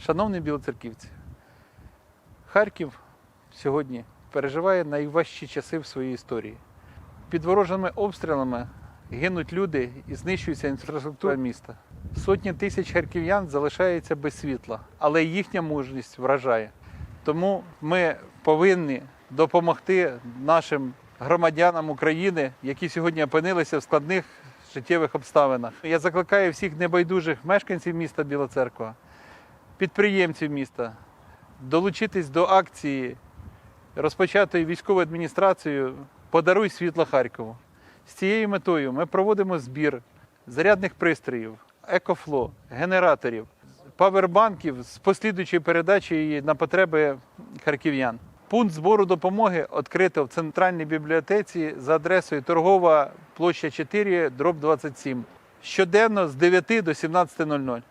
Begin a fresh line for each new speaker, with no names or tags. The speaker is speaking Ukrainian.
Шановні білоцерківці, Харків сьогодні переживає найважчі часи в своїй історії. Під ворожими обстрілами гинуть люди і знищується інфраструктура міста. Сотні тисяч харків'ян залишаються без світла, але їхня мужність вражає. Тому ми повинні допомогти нашим громадянам України, які сьогодні опинилися в складних життєвих обставинах. Я закликаю всіх небайдужих мешканців міста Біла Церква, підприємців міста долучитись до акції, розпочатої військовою адміністрацією Подаруй світло Харкову. З цією метою ми проводимо збір зарядних пристроїв, екофло, генераторів, павербанків з послідуючою передачею на потреби харків'ян. Пункт збору допомоги відкрито в центральній бібліотеці за адресою торгова площа 4, дроб 27. Щоденно з 9 до 17.00.